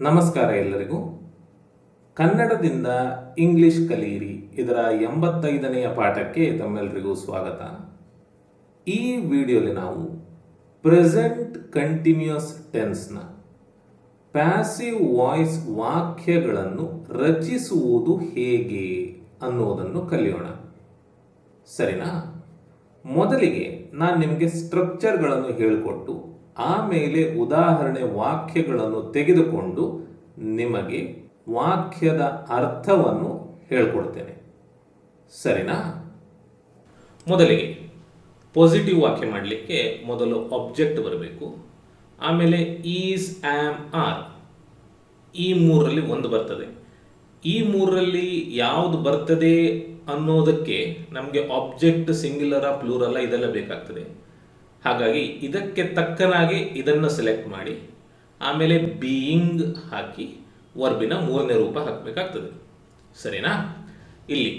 ನಮಸ್ಕಾರ ಎಲ್ಲರಿಗೂ. ಕನ್ನಡದಿಂದ ಇಂಗ್ಲಿಷ್ ಕಲಿಯಿರಿ. ಇದರ ಎಂಬತ್ತೈದನೆಯ ಪಾಠಕ್ಕೆ ತಮ್ಮೆಲ್ಲರಿಗೂ ಸ್ವಾಗತ. ಈ ವಿಡಿಯೋಲಿ ನಾವು ಪ್ರೆಸೆಂಟ್ ಕಂಟಿನ್ಯೂಸ್ ಟೆನ್ಸ್ನ ಪ್ಯಾಸಿವ್ ವಾಯ್ಸ್ ವಾಕ್ಯಗಳನ್ನು ರಚಿಸುವುದು ಹೇಗೆ ಅನ್ನೋದನ್ನು ಕಲಿಯೋಣ. ಸರಿನಾ? ಮೊದಲಿಗೆ ನಾನು ನಿಮಗೆ ಸ್ಟ್ರಕ್ಚರ್ಗಳನ್ನು ಹೇಳಿಕೊಟ್ಟು ಆಮೇಲೆ ಉದಾಹರಣೆ ವಾಕ್ಯಗಳನ್ನು ತೆಗೆದುಕೊಂಡು ನಿಮಗೆ ವಾಕ್ಯದ ಅರ್ಥವನ್ನು ಹೇಳ್ಕೊಡ್ತೇನೆ. ಸರಿನಾ? ಮೊದಲಿಗೆ ಪಾಸಿಟಿವ್ ವಾಕ್ಯ ಮಾಡಲಿಕ್ಕೆ ಮೊದಲು ಆಬ್ಜೆಕ್ಟ್ ಬರಬೇಕು. ಆಮೇಲೆ ಈಸ್ ಆಮ್ ಆರ್ ಈ ಮೂರರಲ್ಲಿ ಒಂದು ಬರ್ತದೆ. ಈ ಮೂರರಲ್ಲಿ ಯಾವುದು ಬರ್ತದೆ ಅನ್ನೋದಕ್ಕೆ ನಮಗೆ ಆಬ್ಜೆಕ್ಟ್ ಸಿಂಗ್ಯುಲರ ಪ್ಲೂರಲ್ಲ ಇದೆಲ್ಲ ಬೇಕಾಗ್ತದೆ. ಹಾಗಾಗಿ ಇದಕ್ಕೆ ತಕ್ಕನಾಗಿ ಇದನ್ನು ಸೆಲೆಕ್ಟ್ ಮಾಡಿ, ಆಮೇಲೆ ಬೀಯಿಂಗ್ ಹಾಕಿ ವರ್ಬಿನ ಮೂರನೇ ರೂಪ ಹಾಕಬೇಕಾಗ್ತದೆ. ಸರಿನಾ? ಇಲ್ಲಿ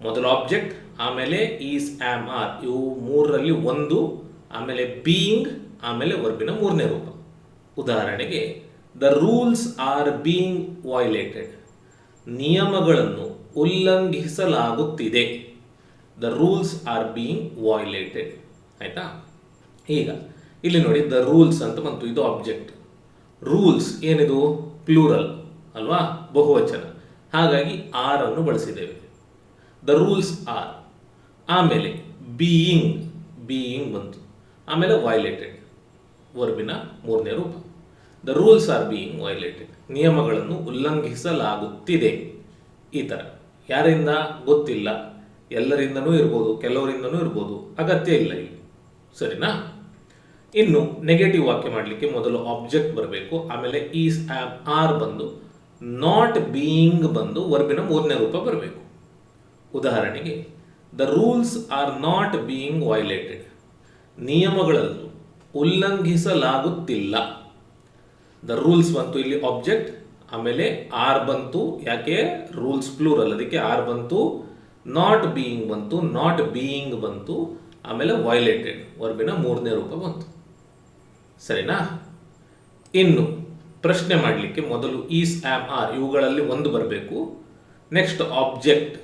ಮೊದಲ ಆಬ್ಜೆಕ್ಟ್ ಆಮೇಲೆ ಈಸ್ ಆಮ್ ಆರ್ ಇವು ಮೂರರಲ್ಲಿ ಒಂದು, ಆಮೇಲೆ ಬೀಯಿಂಗ್ ಆಮೇಲೆ ವರ್ಬಿನ ಮೂರನೇ ರೂಪ. ಉದಾಹರಣೆಗೆ the rules are being violated ನಿಯಮಗಳನ್ನು ಉಲ್ಲಂಘಿಸಲಾಗುತ್ತಿದೆ. The rules are being violated ಆಯ್ತಾ? ಈಗ, ಇಲ್ಲಿ ನೋಡಿ ದ ರೂಲ್ಸ್ ಅಂತ ಬಂತು, ಇದು ಆಬ್ಜೆಕ್ಟ್ ರೂಲ್ಸ್ ಏನಿದು? ಪ್ಲೂರಲ್ ಅಲ್ವಾ? ಬಹುವಚನ. ಹಾಗಾಗಿ ಆರ್ ಅನ್ನು ಬಳಸಿದ್ದೇವೆ. ದ ರೂಲ್ಸ್ ಆರ್ ಆಮೇಲೆ ಬೀಯಿಂಗ್ ಬೀಯಿಂಗ್ ಬಂತು. ಆಮೇಲೆ ವೈಲೇಟೆಡ್ ವರ್ಬಿನ ಮೂರನೇ ರೂಪ. The rules are being violated ನಿಯಮಗಳನ್ನು ಉಲ್ಲಂಘಿಸಲಾಗುತ್ತಿದೆ. ಈ ಥರ ಯಾರಿಂದ? ಗೊತ್ತಿಲ್ಲ. ಎಲ್ಲರಿಂದನೂ ಇರ್ಬೋದು, ಕೆಲವರಿಂದನೂ ಇರ್ಬೋದು. ಅಗತ್ಯ ಇಲ್ಲ ಇಲ್ಲಿ. ಸರಿನಾ? ಇನ್ನು ನೆಗೆಟಿವ್ ವಾಕ್ಯ ಮಾಡಲಿಕ್ಕೆ ಮೊದಲು ಆಬ್ಜೆಕ್ಟ್ ಬರಬೇಕು, ಆಮೇಲೆ ಈಸ್ ಆಮ್ ಆರ್ ಬಂದು ನಾಟ್ ಬೀಯಿಂಗ್ ಬಂದು ವರ್ಬಿನ ಮೂರನೇ ರೂಪ ಬರಬೇಕು. ಉದಾಹರಣೆಗೆ the rules are not being violated ನಿಯಮಗಳನ್ನು ಉಲ್ಲಂಘಿಸಲಾಗುತ್ತಿಲ್ಲ. ದ ರೂಲ್ಸ್ ಬಂತು ಇಲ್ಲಿ ಆಬ್ಜೆಕ್ಟ್ ಆಮೇಲೆ ಆರ್ ಬಂತು, ಯಾಕೆ? ರೂಲ್ಸ್ ಪ್ಲೂರಲ್ ಅದಕ್ಕೆ ಆರ್ ಬಂತು ನಾಟ್ ಬೀಯಿಂಗ್ ಬಂತು ನಾಟ್ ಬೀಯಿಂಗ್ ಬಂತು, ಆಮೇಲೆ ವೈಲೇಟೆಡ್ ವರ್ಬಿನ ಮೂರನೇ ರೂಪ ಬಂತು. ಸರಿನಾ? ಇನ್ನು ಪ್ರಶ್ನೆ ಮಾಡಲಿಕ್ಕೆ ಮೊದಲು ಈಸ್ ಆಮ್ ಆರ್ ಇವುಗಳಲ್ಲಿ ಒಂದು ಬರಬೇಕು, ನೆಕ್ಸ್ಟ್ ಆಬ್ಜೆಕ್ಟ್,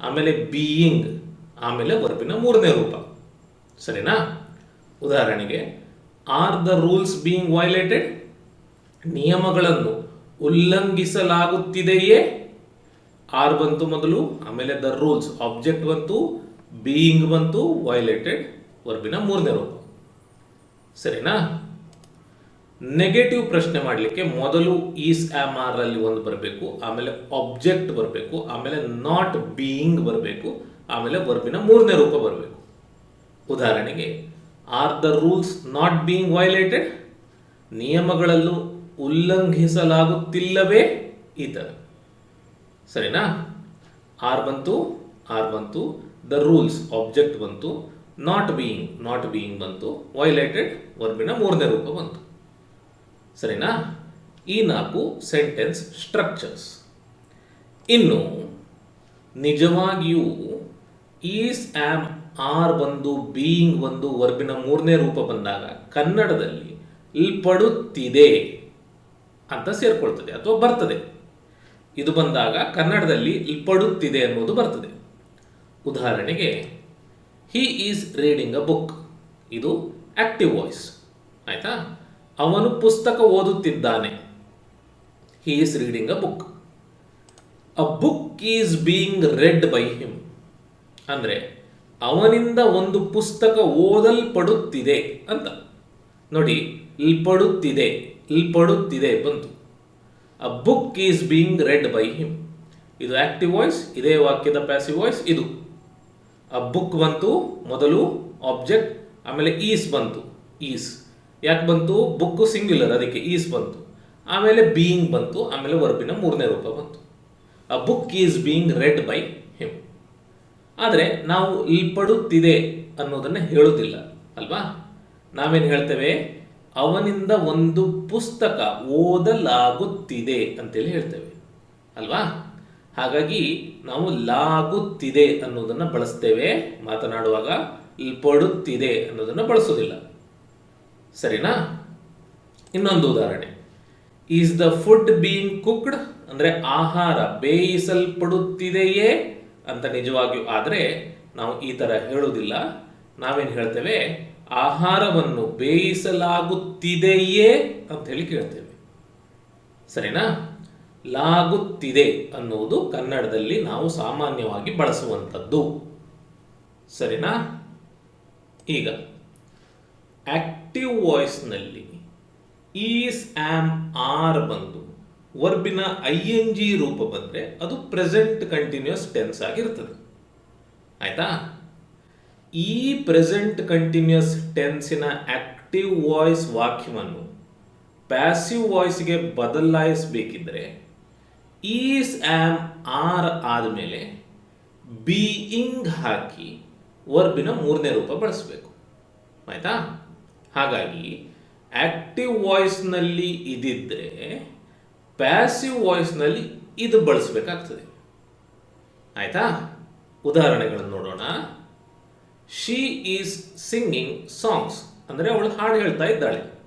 ಆಮೇಲೆ ಬೀಯಿಂಗ್, ಆಮೇಲೆ ವರ್ಬಿನ ಮೂರನೇ ರೂಪ. ಸರಿನಾ? ಉದಾಹರಣೆಗೆ, are the rules being violated? ನಿಯಮಗಳನ್ನು ಉಲ್ಲಂಘಿಸಲಾಗುತ್ತಿದೆಯೇ? ಆರ್ ಬಂತು ಮೊದಲು, ಆಮೇಲೆ ದ ರೂಲ್ಸ್ ಆಬ್ಜೆಕ್ಟ್ ಬಂತು, ಬೀಯಿಂಗ್ ಬಂತು, ವೈಲೇಟೆಡ್, ವರ್ಬಿನ ಮೂರನೇ ರೂಪ. ಸರಿನಾ? ನೆಗೆಟಿವ್ ಪ್ರಶ್ನೆ ಮಾಡಲಿಕ್ಕೆ ಮೊದಲು ಈಸ್ ಆಮ್ ಆರ್ ಅಲ್ಲಿ ಒಂದು ಬರಬೇಕು, ಆಮೇಲೆ ಆಬ್ಜೆಕ್ಟ್ ಬರಬೇಕು, ಆಮೇಲೆ ನಾಟ್ ಬೀಯಿಂಗ್ ಬರಬೇಕು, ಆಮೇಲೆ ವರ್ಬಿನ ಮೂರನೇ ರೂಪ ಬರಬೇಕು. ಉದಾಹರಣೆಗೆ are the rules not being violated ನಿಯಮಗಳನ್ನು ಉಲ್ಲಂಘಿಸಲಾಗುತ್ತಿಲ್ಲವೇ? ಈ ಥರ ಸರಿನಾ? ಆರ್ ಬಂತು ಆರ್ ಬಂತು ದ ರೂಲ್ಸ್ ಆಬ್ಜೆಕ್ಟ್ ಬಂತು ನಾಟ್ ಬೀಯಿಂಗ್ ನಾಟ್ ಬೀಯಿಂಗ್ ಬಂತು ವೈಲೇಟೆಡ್ ವರ್ಬಿನ ಮೂರನೇ ರೂಪ ಬಂತು. ಸರಿನಾ? ಈ ನಾಲ್ಕು ಸೆಂಟೆನ್ಸ್ ಸ್ಟ್ರಕ್ಚರ್ಸ್. ಇನ್ನು, ನಿಜವಾಗಿಯೂ ಈಸ್ ಆಮ್ ಆರ್ ಬಂದು ಬೀಯಿಂಗ್ ಒಂದು ವರ್ಬಿನ ಮೂರನೇ ರೂಪ ಬಂದಾಗ ಕನ್ನಡದಲ್ಲಿ ಇಲ್ಪಡುತ್ತಿದೆ ಅಂತ ಸೇರ್ಕೊಳ್ತದೆ ಅಥವಾ ಬರ್ತದೆ. ಇದು ಬಂದಾಗ ಕನ್ನಡದಲ್ಲಿ ಇಲ್ಪಡುತ್ತಿದೆ ಅನ್ನೋದು ಬರ್ತದೆ. ಉದಾಹರಣೆಗೆ he is reading a book ಇದು ಆಕ್ಟಿವ್ ವಾಯ್ಸ್ ಆಯ್ತಾ? ಅವನು ಪುಸ್ತಕ ಓದುತ್ತಿದ್ದಾನೆ. He is reading a book a book is being read by him ಅಂದರೆ, ಅವನಿಂದ ಒಂದು ಪುಸ್ತಕ ಓದಲ್ಪಡುತ್ತಿದೆ ಅಂತ. ನೋಡಿ, ಇಲ್ಪಡುತ್ತಿದೆ ಇಲ್ಪಡುತ್ತಿದೆ ಬಂತು. A book is being read by him ಇದು ಆಕ್ಟಿವ್ ವಾಯ್ಸ್ ಇದೇ ವಾಕ್ಯದ ಪ್ಯಾಸಿವ್ ವಾಯ್ಸ್ ಇದು. ಅ ಬುಕ್ ಬಂತು, ಮೊದಲು ಆಬ್ಜೆಕ್ಟ್ ಆಮೇಲೆ ಈಸ್ ಬಂತು. ಈಸ್ ಯಾಕೆ ಬಂತು? ಬುಕ್ ಸಿಂಗ್ಯುಲರ್ ಅದಕ್ಕೆ ಈಸ್ ಬಂತು. ಆಮೇಲೆ ಬೀಯಿಂಗ್ ಬಂತು, ಆಮೇಲೆ ವರ್ಬಿನ ಮೂರನೇ ರೂಪ ಬಂತು. A book is being read by him ಆದರೆ ನಾವು ಇಲ್ಪಡುತ್ತಿದೆ ಅನ್ನೋದನ್ನು ಹೇಳುವುದಿಲ್ಲ ಅಲ್ವಾ? ನಾವೇನು ಹೇಳ್ತೇವೆ? ಅವನಿಂದ ಒಂದು ಪುಸ್ತಕ ಓದಲಾಗುತ್ತಿದೆ ಅಂತೇಳಿ ಹೇಳ್ತೇವೆ, ಅಲ್ವಾ? ಹಾಗಾಗಿ ನಾವು ಲಾಗುತ್ತಿದೆ ಅನ್ನೋದನ್ನು ಬಳಸ್ತೇವೆ. ಮಾತನಾಡುವಾಗ ಇಲ್ಪಡುತ್ತಿದೆ ಅನ್ನೋದನ್ನು ಬಳಸೋದಿಲ್ಲ ಸರಿನಾ? ಇನ್ನೊಂದು ಉದಾಹರಣೆ. Is the food being cooked ಅಂದ್ರೆ ಆಹಾರ ಬೇಯಿಸಲ್ಪಡುತ್ತಿದೆಯೇ? ಅಂತ ನಿಜವಾಗಿಯೂ ಆದರೆ ನಾವು ಈ ಥರ ಹೇಳುವುದಿಲ್ಲ. ನಾವೇನು ಹೇಳ್ತೇವೆ? ಆಹಾರವನ್ನು ಬೇಯಿಸಲಾಗುತ್ತಿದೆಯೇ ಅಂತ ಹೇಳಿ ಕೇಳ್ತೇವೆ. ಸರಿನಾ? ಲಾಗುತ್ತಿದೆ ಅನ್ನುವುದು ಕನ್ನಡದಲ್ಲಿ ನಾವು ಸಾಮಾನ್ಯವಾಗಿ ಬಳಸುವಂಥದ್ದು. ಸರಿನಾ? ಈಗ ಆಕ್ಟಿವ್ ವಾಯ್ಸ್ನಲ್ಲಿ ಈಸ್ ಆಮ್ ಆರ್ ಬಂದು ವರ್ಬಿನ ಐ ಎನ್ ಜಿ ರೂಪ ಬಂದರೆ ಅದು ಪ್ರೆಸೆಂಟ್ ಕಂಟಿನ್ಯೂಸ್ ಟೆನ್ಸ್ ಆಗಿರ್ತದೆ. ಆಯ್ತಾ? ಈ ಪ್ರೆಸೆಂಟ್ ಕಂಟಿನ್ಯೂಸ್ ಟೆನ್ಸಿನ ಆಕ್ಟಿವ್ ವಾಯ್ಸ್ ವಾಕ್ಯವನ್ನು ಪ್ಯಾಸಿವ್ ವಾಯ್ಸ್ಗೆ ಬದಲಾಯಿಸಬೇಕಿದ್ರೆ ಈಸ್ ಆಮ್ ಆರ್ ಆದಮೇಲೆ ಬೀಯಿಂಗ್ ಹಾಕಿ ವರ್ಬಿನ ಮೂರನೇ ರೂಪ ಬಳಸಬೇಕು. ಆಯ್ತಾ? ಹಾಗಾಗಿ ಆಕ್ಟಿವ್ ವಾಯ್ಸ್ನಲ್ಲಿ ಇದಿದ್ದರೆ ಪ್ಯಾಸಿವ್ ವಾಯ್ಸ್ನಲ್ಲಿ ಇದು ಬಳಸಬೇಕಾಗ್ತದೆ. ಆಯಿತಾ? ಉದಾಹರಣೆಗಳನ್ನು ನೋಡೋಣ. ಶಿ ಈಸ್ ಸಿಂಗಿಂಗ್ ಸಾಂಗ್ಸ್ ಅಂದರೆ ಅವಳು ಹಾಡು ಹೇಳ್ತಾ ಇದ್ದಾಳೆ.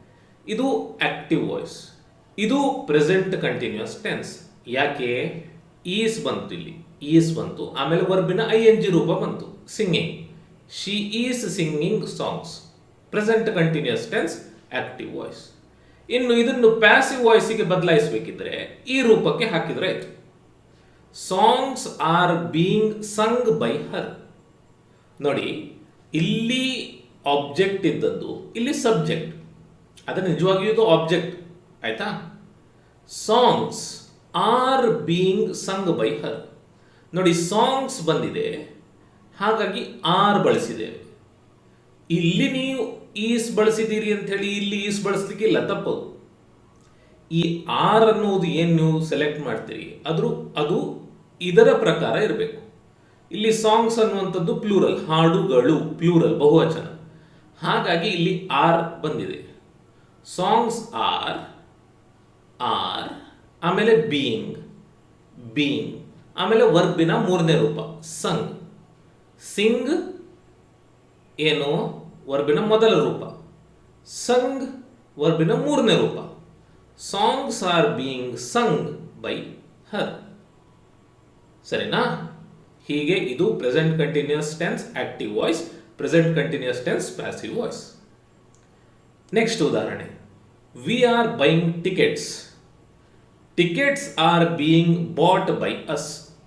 ಇದು ಆಕ್ಟಿವ್ ವಾಯ್ಸ್ ಇದು ಪ್ರೆಸೆಂಟ್ ಕಂಟಿನ್ಯೂಸ್ ಟೆನ್ಸ್ ಯಾಕೆ? ಈಸ್ ಬಂತು ಇಲ್ಲಿ. ಈಸ್ ಬಂತು. ಆಮೇಲೆ ವರ್ಬಿನ ಐ ಎನ್ ಜಿ ರೂಪ ಬಂತು. Singing she is singing songs present continuous tense active voice ಇನ್ನು ಇದನ್ನು ಪ್ಯಾಸಿವ್ ವಾಯ್ಸಿಗೆ ಬದಲಾಯಿಸಬೇಕಿದ್ರೆ ಈ ರೂಪಕ್ಕೆ ಹಾಕಿದ್ರೆ ಆಯ್ತು. Songs are being sung by her ನೋಡಿ, ಇಲ್ಲಿ ಆಬ್ಜೆಕ್ಟ್ ಇದ್ದದ್ದು, ಇಲ್ಲಿ ಸಬ್ಜೆಕ್ಟ್ ಅದು ನಿಜವಾಗಿಯೂ ಇದು ಆಬ್ಜೆಕ್ಟ್ ಆಯ್ತಾ? Songs are being sung by her ನೋಡಿ ಸಾಂಗ್ಸ್ ಬಂದಿದೆ. ಹಾಗಾಗಿ ಆರ್ ಬಳಸಿದ್ದೇವೆ. ಇಲ್ಲಿ ನೀವು ಈಸ್ ಬಳಸಿದ್ದೀರಿ ಅಂತ ಹೇಳಿ ಇಲ್ಲಿ ಈಸ್ ಬಳಸ್ಲಿಕ್ಕಿಲ್ಲ ತಪ್ಪದು ಈ ಆರ್ ಅನ್ನುವುದು ಏನು ನೀವು ಸೆಲೆಕ್ಟ್ ಮಾಡ್ತೀರಿ? ಆದರೂ ಅದು ಇದರ ಪ್ರಕಾರ ಇರಬೇಕು. ಇಲ್ಲಿ ಸಾಂಗ್ಸ್ ಅನ್ನುವಂಥದ್ದು ಪ್ಲೂರಲ್ ಹಾಡುಗಳು ಪ್ಲೂರಲ್ ಬಹುವಚನ. ಹಾಗಾಗಿ ಇಲ್ಲಿ ಆರ್ ಬಂದಿದೆ. ಸಾಂಗ್ಸ್ ಆರ್ ಆರ್ ಆಮೇಲೆ ಬೀಯಿಂಗ್ ಬೀಯಿಂಗ್ ಆಮೇಲೆ ವರ್ಬಿನ ಮೂರನೇ ರೂಪ ಸಂಗ್ ಸಿಂಗ್ ಏನು ವರ್ಬಿನ ಮೊದಲ ರೂಪ. ಸಂಗ್ ವರ್ಬಿನ ಮೂರನೇ ರೂಪ. Songs are being sung by her. ಸರಿನಾ? ಹೀಗೆ ಇದು present continuous tense, active voice, present continuous tense, passive voice. Next ಉದಾಹರಣೆ. We are buying tickets. Tickets are being bought by us.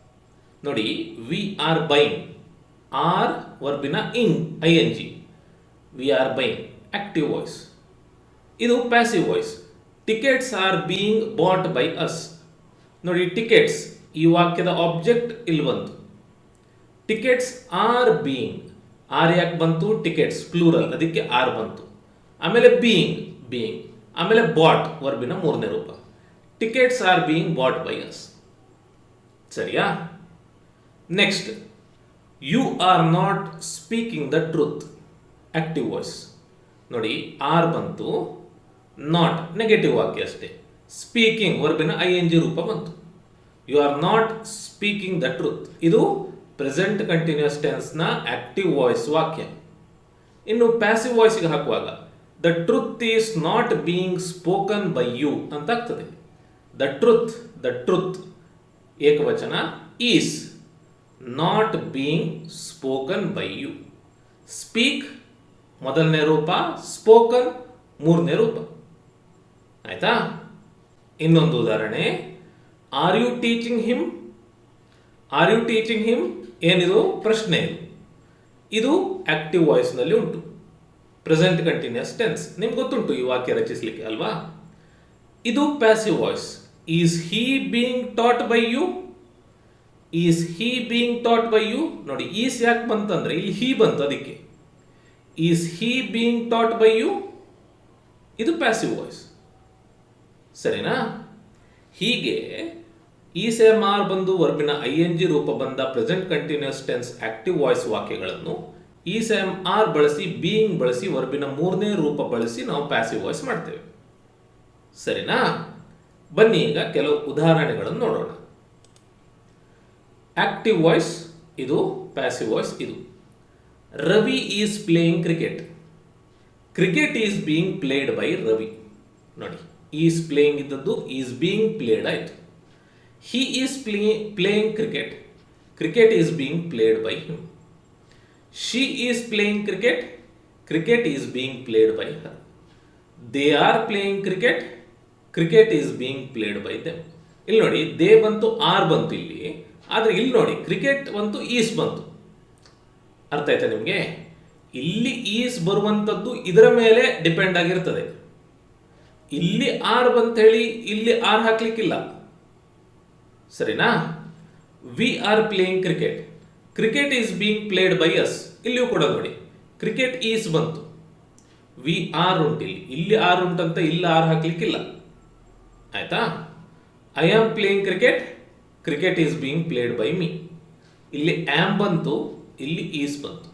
ನೋಡಿ, we are buying. Are ವರ್ಬಿನ ing I N G. We are buying active voice ಇದು passive voice tickets are being bought by us ನೋಡಿ tickets ಈ ವಾಕ್ಯದ object ಇಲ್ಲಿ ಬಂತು. Tickets are being R ಯಾಕೆ ಬಂತು? Tickets plural ಅದಕ್ಕೆ ಆರ್ ಬಂತು. ಆಮೇಲೆ ಬೀಯಿಂಗ್ ಬೀಯಿಂಗ್ ಆಮೇಲೆ ಬಾಟ್ ವರ್ಬಿನ ಮೂರನೇ ರೂಪ. Tickets are being bought by us ಸರಿಯಾ? Next you are not speaking the truth active voice ನೋಡಿ ಆರ್ ಬಂತು ನಾಟ್ ನೆಗೆಟಿವ್ ವಾಕ್ಯ ಅಷ್ಟೇ. ಸ್ಪೀಕಿಂಗ್ ವರ್ಬಿನ ಐ ಎನ್ ಜಿ ರೂಪ ಬಂತು. You are not speaking the truth ಇದು ಪ್ರೆಸೆಂಟ್ ಕಂಟಿನ್ಯೂಸ್ ಟೆನ್ಸ್ನ ಆಕ್ಟಿವ್ ವಾಯ್ಸ್ ವಾಕ್ಯ. ಇನ್ನು ಪ್ಯಾಸಿವ್ ವಾಯ್ಸ್ಗೆ ಹಾಕುವಾಗ the truth is not being spoken by you ಅಂತ ಆಗ್ತದೆ. ದ ಟ್ರುತ್ ದ ಟ್ರುತ್ ಏಕವಚನ is not being spoken by you speak ಮೊದಲನೇ ರೂಪ, ಸ್ಪೋಕನ್ ಮೂರನೇ ರೂಪ. ಆಯ್ತಾ? ಇನ್ನೊಂದು ಉದಾಹರಣೆ. Are you teaching him are you teaching him ಏನಿದು? ಪ್ರಶ್ನೆ ಇದು. ಆಕ್ಟಿವ್ ವಾಯ್ಸ್ನಲ್ಲಿ ಉಂಟು. ಪ್ರೆಸೆಂಟ್ ಕಂಟಿನ್ಯೂಸ್ ಟೆನ್ಸ್ ನಿಮ್ಗೆ ಗೊತ್ತುಂಟು ಈ ವಾಕ್ಯ ರಚಿಸಲಿಕ್ಕೆ ಅಲ್ವಾ? ಇದು passive voice is he being taught by you is he being taught by you ನೋಡಿ ಈಸ್ ಯಾಕೆ ಬಂತಂದ್ರೆ, ಇಲ್ಲಿ ಹೀ ಬಂತು ಅದಕ್ಕೆ. Is he being taught by you ಇದು ಪ್ಯಾಸಿವ್ ವಾಯ್ಸ್ ಸರಿನಾ? ಹೀಗೆ ಈ ಆರ್ ಬಂದು ವರ್ಬಿನ ಐ ಎನ್ ಜಿ ರೂಪ ಬಂದ present continuous tense active voice ವಾಕ್ಯಗಳನ್ನು ಈ ಆರ್ ಬಳಸಿ ಬೀಯಿಂಗ್ ಬಳಸಿ, ವರ್ಬಿನ ಮೂರನೇ ರೂಪ ಬಳಸಿ ನಾವು ಪ್ಯಾಸಿವ್ ವಾಯ್ಸ್ ಮಾಡ್ತೇವೆ. ಸರಿನಾ? ಬನ್ನಿ ಈಗ ಕೆಲವು ಉದಾಹರಣೆಗಳನ್ನು ನೋಡೋಣ. ಆಕ್ಟಿವ್ ವಾಯ್ಸ್ ಇದು ಪ್ಯಾಸಿವ್ ವಾಯ್ಸ್ ಇದು. Ravi is playing cricket cricket is being played by Ravi ನೋಡಿ ಈಸ್ ಪ್ಲೇಯಿಂಗ್ ಇದ್ದದ್ದು ಈಸ್ ಬೀಯಿಂಗ್ ಪ್ಲೇಡ್ ಆಯಿತು. He is play playing cricket cricket is being played by him she is playing cricket cricket is being played by her they are playing cricket cricket is being played by them ಇಲ್ಲಿ ನೋಡಿ they ಬಂತು are ಬಂತು ಇಲ್ಲಿ. ಆದರೆ ಇಲ್ಲಿ ನೋಡಿ cricket ಬಂತು is ಬಂತು. ಅರ್ಥ ಆಯ್ತಾ ನಿಮಗೆ? ಇಲ್ಲಿ ಈಸ್ ಬರುವಂಥದ್ದು ಇದರ ಮೇಲೆ ಡಿಪೆಂಡ್ ಆಗಿರ್ತದೆ. ಇಲ್ಲಿ ಆರ್ ಬಂತ ಹೇಳಿ ಇಲ್ಲಿ ಆರ್ ಹಾಕ್ಲಿಕ್ಕಿಲ್ಲ. ಸರಿನಾ? We are playing cricket cricket is being played by us ಇಲ್ಲಿಯೂ ಕೂಡ ನೋಡಿ. ಕ್ರಿಕೆಟ್ ಈಸ್ ಬಂತು. ವಿ ಆರ್ ಉಂಟು. ಇಲ್ಲಿ ಇಲ್ಲಿ ಆರ್ ಉಂಟಂತ ಇಲ್ಲಿ ಆರ್ ಹಾಕ್ಲಿಕ್ಕಿಲ್ಲ. ಆಯ್ತಾ? I am playing cricket cricket is being played by me ಇಲ್ಲಿ ಆಮ್ ಬಂತು. ಇಲ್ಲಿ ಈಸ್ ಬಂತು.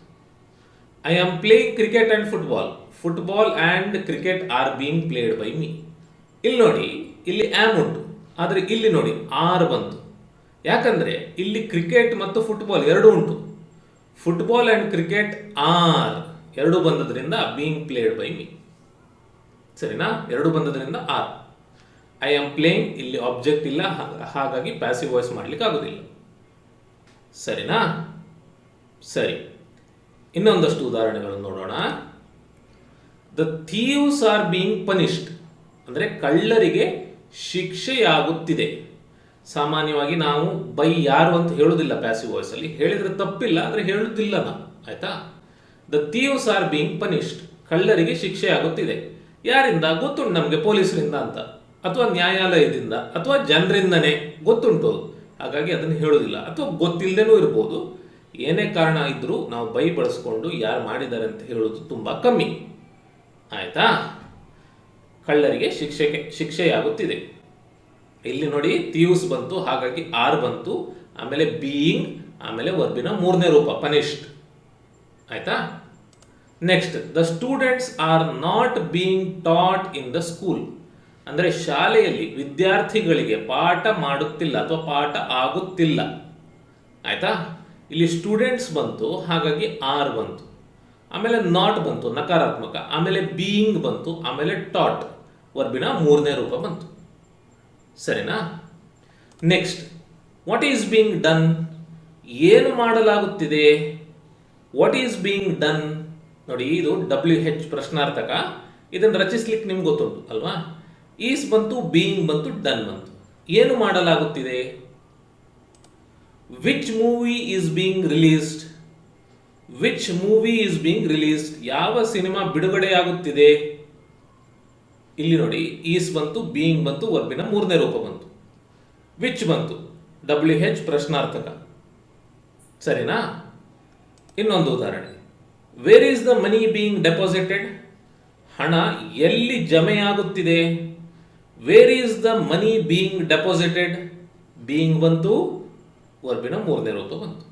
I am playing cricket and football football and cricket are being played by me ಇಲ್ಲಿ ನೋಡಿ, ಇಲ್ಲಿ ಆಮ್ ಉಂಟು. ಆದರೆ ಇಲ್ಲಿ ನೋಡಿ, ಆರ್ ಬಂತು. ಯಾಕಂದರೆ ಇಲ್ಲಿ ಕ್ರಿಕೆಟ್ ಮತ್ತು ಫುಟ್ಬಾಲ್ ಎರಡೂ ಉಂಟು. ಫುಟ್ಬಾಲ್ ಆ್ಯಂಡ್ ಕ್ರಿಕೆಟ್ ಆರ್ ಎರಡು ಬಂದದ್ರಿಂದ ಬೀಂಗ್ ಪ್ಲೇಡ್ ಬೈ ಮೀ ಸರಿನಾ? ಎರಡು ಬಂದದ್ರಿಂದ ಆರ್ ಐ ಆಮ್ ಪ್ಲೇಯಿಂಗ್ ಇಲ್ಲಿ ಆಬ್ಜೆಕ್ಟ್ ಇಲ್ಲ ಹಾಗಾಗಿ ಪ್ಯಾಸಿವ್ ವಾಯ್ಸ್ ಮಾಡ್ಲಿಕ್ಕೆ ಆಗೋದಿಲ್ಲ ಸರಿನಾ? ಸರಿ, ಇನ್ನೊಂದಷ್ಟು ಉದಾಹರಣೆಗಳನ್ನು ನೋಡೋಣ. The thieves are being punished ಅಂದರೆ ಕಳ್ಳರಿಗೆ ಶಿಕ್ಷೆಯಾಗುತ್ತಿದೆ. ಸಾಮಾನ್ಯವಾಗಿ ನಾವು ಬೈ ಯಾರು ಅಂತ ಹೇಳುವುದಿಲ್ಲ ಪ್ಯಾಸಿವ್ ವಾಯ್ಸಲ್ಲಿ ಹೇಳಿದರೆ ತಪ್ಪಿಲ್ಲ, ಆದರೆ ಹೇಳುವುದಿಲ್ಲ ನಾವು. ಆಯ್ತಾ? The thieves are being punished ಕಳ್ಳರಿಗೆ ಶಿಕ್ಷೆಯಾಗುತ್ತಿದೆ. ಯಾರಿಂದ? ಗೊತ್ತುಂಟು ನಮಗೆ ಪೊಲೀಸರಿಂದ ಅಂತ. ಅಥವಾ ನ್ಯಾಯಾಲಯದಿಂದ, ಅಥವಾ ಜನರಿಂದನೇ ಗೊತ್ತುಂಟು. ಹಾಗಾಗಿ ಅದನ್ನು ಹೇಳುವುದಿಲ್ಲ ಅಥವಾ ಗೊತ್ತಿಲ್ಲದೇನೂ ಇರ್ಬೋದು. ಏನೇ ಕಾರಣ ಇದ್ದರೂ ನಾವು ಬೈ ಬಳಸ್ಕೊಂಡು ಯಾರು ಮಾಡಿದ್ದಾರೆ ಅಂತ ಹೇಳೋದು ತುಂಬ ಕಮ್ಮಿ. ಆಯ್ತಾ? ಕಳ್ಳರಿಗೆ ಶಿಕ್ಷೆಗೆ, ಶಿಕ್ಷೆಯಾಗುತ್ತಿದೆ. ಇಲ್ಲಿ ನೋಡಿ ತೀವ್ಸ್ ಬಂತು, ಹಾಗಾಗಿ ಆರ್ ಬಂತು, ಆಮೇಲೆ ಬೀಯಿಂಗ್, ಆಮೇಲೆ ವರ್ಬಿನ ಮೂರನೇ ರೂಪ, ಪನಿಷ್ಡ್. ಆಯ್ತಾ? Next, the students are not being taught in the school. ಅಂದರೆ ಶಾಲೆಯಲ್ಲಿ ವಿದ್ಯಾರ್ಥಿಗಳಿಗೆ ಪಾಠ ಮಾಡುತ್ತಿಲ್ಲ ಅಥವಾ ಪಾಠ ಆಗುತ್ತಿಲ್ಲ. ಆಯ್ತಾ? ಇಲ್ಲಿ ಸ್ಟೂಡೆಂಟ್ಸ್ ಬಂತು, ಹಾಗಾಗಿ ಆರ್ ಬಂತು. ಆಮೇಲೆ ನಾಟ್ ಬಂತು, ನಕಾರಾತ್ಮಕ. ಆಮೇಲೆ ಬೀಯಿಂಗ್ ಬಂತು, ಆಮೇಲೆ ಟಾಟ್ ವರ್ಬಿನ ಮೂರನೇ ರೂಪ ಬಂತು. ಸರಿನಾ? Next what is being done ಏನು ಮಾಡಲಾಗುತ್ತಿದೆ? ವಾಟ್ ಈಸ್ ಬೀಯಿಂಗ್ ಡನ್ ನೋಡಿ, ಇದು ಡಬ್ಲ್ಯೂ ಹೆಚ್ ಪ್ರಶ್ನಾರ್ಥಕ. ಇದನ್ನು ರಚಿಸ್ಲಿಕ್ಕೆ ನಿಮ್ಗೆ ಗೊತ್ತುಂಟು, ಅಲ್ವಾ? ಈಸ್ ಬಂತು ಬೀಯಿಂಗ್ ಬಂತು ಡನ್ ಬಂತು. ಏನು ಮಾಡಲಾಗುತ್ತಿದೆ? Which movie is being released which movie is being released ಯಾವ ಸಿನಿಮಾ ಬಿಡುಗಡೆಯಾಗುತ್ತಿದೆ? ಇಲ್ಲಿ ನೋಡಿ, ಈಸ್ ಬಂತು, ಬೀಯಿಂಗ್ ಬಂತು, ವರ್ಬಿನ ಮೂರನೇ ರೂಪ ಬಂತು. ವಿಚ್ ಬಂತು? ಡಬ್ಲ್ಯೂ ಹೆಚ್ ಪ್ರಶ್ನಾರ್ಥಕ. ಸರಿನಾ? ಇನ್ನೊಂದು ಉದಾಹರಣೆ. Where is the money being deposited ಹಣ ಎಲ್ಲಿ ಜಮೆಯಾಗುತ್ತಿದೆ? Where is the money being deposited being ಬಂತು ವರ್ಬಿನ ಮೂರನೇ ರೂಪ ಬಂತು.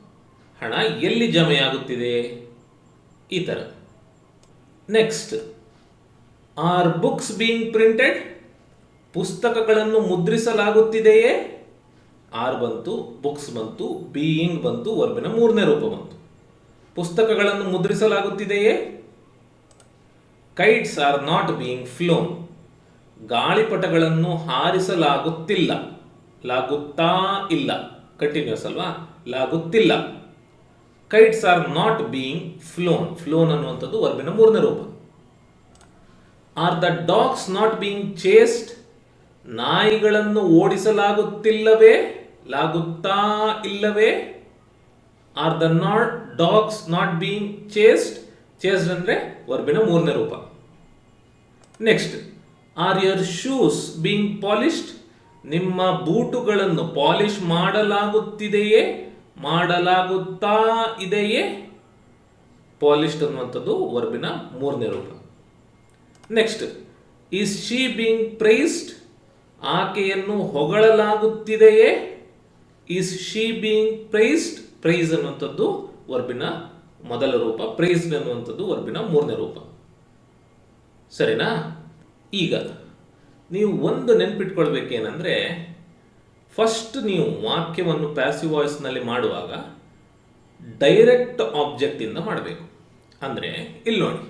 ಹಣ ಎಲ್ಲಿ ಜಮೆಯಾಗುತ್ತಿದೆ? ಈ ಥರ next are books being printed ಪುಸ್ತಕಗಳನ್ನು ಮುದ್ರಿಸಲಾಗುತ್ತಿದೆಯೇ? ಆರ್ ಬಂತು ಬುಕ್ಸ್ ಬಂತು ಬೀಯಿಂಗ್ ಬಂತು ವರ್ಬಿನ ಮೂರನೇ ರೂಪ ಬಂತು. ಪುಸ್ತಕಗಳನ್ನು ಮುದ್ರಿಸಲಾಗುತ್ತಿದೆಯೇ? Kites are not being flown ಗಾಳಿಪಟಗಳನ್ನು ಹಾರಿಸಲಾಗುತ್ತಿಲ್ಲ. ಲಾಗುತ್ತಾ ಇಲ್ಲ. ಕಂಟಿನ್ಯೂಸ್ ಅಲ್ವಾ? ಲಾಗುತ್ತಿಲ್ಲ kites are not being flown flown ಅನ್ನುವಂಥದ್ದು ವರ್ಬಿನ ಮೂರನೇ ರೂಪ. Are the dogs not being chased ನಾಯಿಗಳನ್ನು ಓಡಿಸಲಾಗುತ್ತಿಲ್ಲವೇ? ಲಾಗುತ್ತಾ ಇಲ್ಲವೇ? Are the not dogs not being chased chased ಅಂದರೆ ವರ್ಬಿನ ಮೂರನೇ ರೂಪ. Next are your shoes being polished ನಿಮ್ಮ ಬೂಟುಗಳನ್ನು ಪಾಲಿಶ್ ಮಾಡಲಾಗುತ್ತಿದೆಯೇ? ಮಾಡಲಾಗುತ್ತಾ ಇದೆಯೇ? ಪಾಲಿಶ್ಡ್ ಅನ್ನುವಂಥದ್ದು ವರ್ಬಿನ ಮೂರನೇ ರೂಪ. Next is she being praised ಆಕೆಯನ್ನು ಹೊಗಳಲಾಗುತ್ತಿದೆಯೇ? Is she being praised praise ಅನ್ನುವಂಥದ್ದು ವರ್ಬಿನ ಮೊದಲ ರೂಪ. ಪ್ರೈಸ್ಡ್ ಅನ್ನುವಂಥದ್ದು ವರ್ಬಿನ ಮೂರನೇ ರೂಪ. ಸರಿನಾ? ಈಗ ನೀವು ಒಂದು ನೆನ್ಪಿಟ್ಕೊಳ್ಬೇಕೇನೆಂದರೆ ಫಸ್ಟ್ ನೀವು ವಾಕ್ಯವನ್ನು ಪ್ಯಾಸಿವ್ ವಾಯ್ಸ್ನಲ್ಲಿ ಮಾಡುವಾಗ ಡೈರೆಕ್ಟ್ ಆಬ್ಜೆಕ್ಟಿಂದ ಮಾಡಬೇಕು. ಅಂದರೆ, ಇಲ್ಲಿ ನೋಡಿ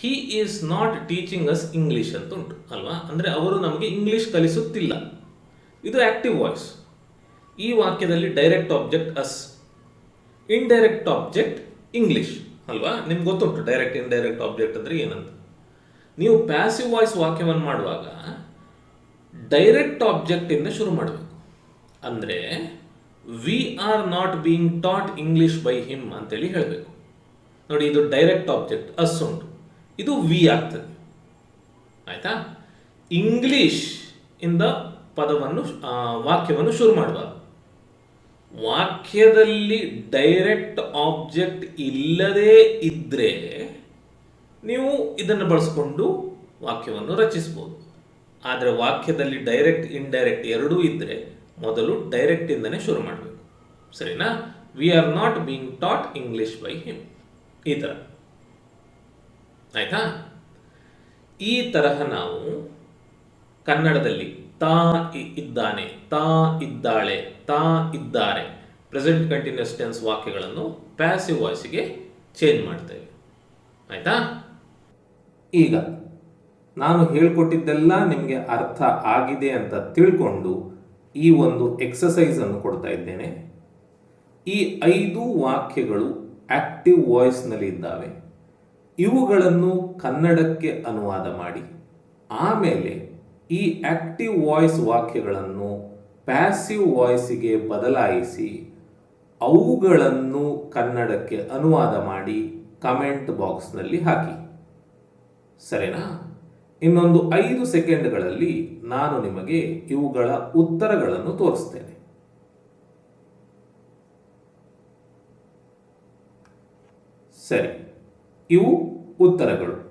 he is not teaching us English ಅಂತ ಉಂಟು ಅಲ್ವಾ? ಅಂದರೆ ಅವರು ನಮಗೆ ಇಂಗ್ಲೀಷ್ ಕಲಿಸುತ್ತಿಲ್ಲ. ಇದು ಆ್ಯಕ್ಟಿವ್ ವಾಯ್ಸ್ ಈ ವಾಕ್ಯದಲ್ಲಿ direct object us indirect object English ಅಲ್ವಾ? ನಿಮ್ಗೆ ಗೊತ್ತುಂಟು ಡೈರೆಕ್ಟ್ ಇಂಡೈರೆಕ್ಟ್ ಆಬ್ಜೆಕ್ಟ್ ಅಂದರೆ ಏನಂತ. ನೀವು ಪ್ಯಾಸಿವ್ ವಾಯ್ಸ್ ವಾಕ್ಯವನ್ನು ಮಾಡುವಾಗ ಡೈರೆಕ್ಟ್ ಆಬ್ಜೆಕ್ಟ್ ಇಂದ ಶುರು ಮಾಡಬೇಕು. ಅಂದರೆ we are not being taught English by him ಅಂತೇಳಿ ಹೇಳಬೇಕು. ನೋಡಿ, ಇದು ಡೈರೆಕ್ಟ್ ಆಬ್ಜೆಕ್ಟ್ ಅಸ್ ಉಂಟು. ಇದು ವಿ ಆಗ್ತದೆ. ಆಯ್ತಾ? ಇಂಗ್ಲಿಷ್ ಇಂದ ಪದವನ್ನು ವಾಕ್ಯವನ್ನು ಶುರು ಮಾಡಬಾರ್ದು ವಾಕ್ಯದಲ್ಲಿ ಡೈರೆಕ್ಟ್ ಆಬ್ಜೆಕ್ಟ್ ಇಲ್ಲದೇ ಇದ್ದರೆ ನೀವು ಇದನ್ನು ಬಳಸಿಕೊಂಡು ವಾಕ್ಯವನ್ನು ರಚಿಸ್ಬೋದು ಆದರೆ ವಾಕ್ಯದಲ್ಲಿ ಡೈರೆಕ್ಟ್ ಇಂಡೈರೆಕ್ಟ್ ಎರಡೂ ಇದ್ದರೆ ಮೊದಲು ಡೈರೆಕ್ಟ್ ಇಂದನೇ ಶುರು ಮಾಡಬೇಕು. ಸರಿನಾ? We are not being taught English by him ಈ ಥರ ಆಯ್ತಾ? ಈ ತರಹ ನಾವು ಕನ್ನಡದಲ್ಲಿ ತಾ ಇದ್ದಾನೆ, ತಾ ಇದ್ದಾಳೆ, ತಾ ಇದ್ದಾರೆ ಪ್ರೆಸೆಂಟ್ ಕಂಟಿನ್ಯೂಸ್ ಟೆನ್ಸ್ ವಾಕ್ಯಗಳನ್ನು ಪ್ಯಾಸಿವ್ ವಾಯ್ಸಿಗೆ ಚೇಂಜ್ ಮಾಡ್ತೇವೆ. ಆಯ್ತಾ? ಈಗ ನಾನು ಹೇಳಿಕೊಟ್ಟಿದ್ದೆಲ್ಲ ನಿಮಗೆ ಅರ್ಥ ಆಗಿದೆ ಅಂತ ತಿಳ್ಕೊಂಡು ಈ ಒಂದು ಎಕ್ಸಸೈಸನ್ನು ಕೊಡ್ತಾ ಇದ್ದೇನೆ. ಈ ಐದು ವಾಕ್ಯಗಳು ಆಕ್ಟಿವ್ ವಾಯ್ಸ್ನಲ್ಲಿ ಇದ್ದಾವೆ. ಇವುಗಳನ್ನು ಕನ್ನಡಕ್ಕೆ ಅನುವಾದ ಮಾಡಿ. ಆಮೇಲೆ ಈ ಆಕ್ಟಿವ್ ವಾಯ್ಸ್ ವಾಕ್ಯಗಳನ್ನು ಪ್ಯಾಸಿವ್ ವಾಯ್ಸಿಗೆ ಬದಲಾಯಿಸಿ ಅವುಗಳನ್ನು ಕನ್ನಡಕ್ಕೆ ಅನುವಾದ ಮಾಡಿ ಕಮೆಂಟ್ ಬಾಕ್ಸ್ನಲ್ಲಿ ಹಾಕಿ. ಸರಿನಾ? ಇನ್ನೊಂದು ಐದು ಸೆಕೆಂಡ್ಗಳಲ್ಲಿ ನಾನು ನಿಮಗೆ ಇವುಗಳ ಉತ್ತರಗಳನ್ನು ತೋರಿಸ್ತೇನೆ. ಸರಿ ಇವು ಉತ್ತರಗಳು.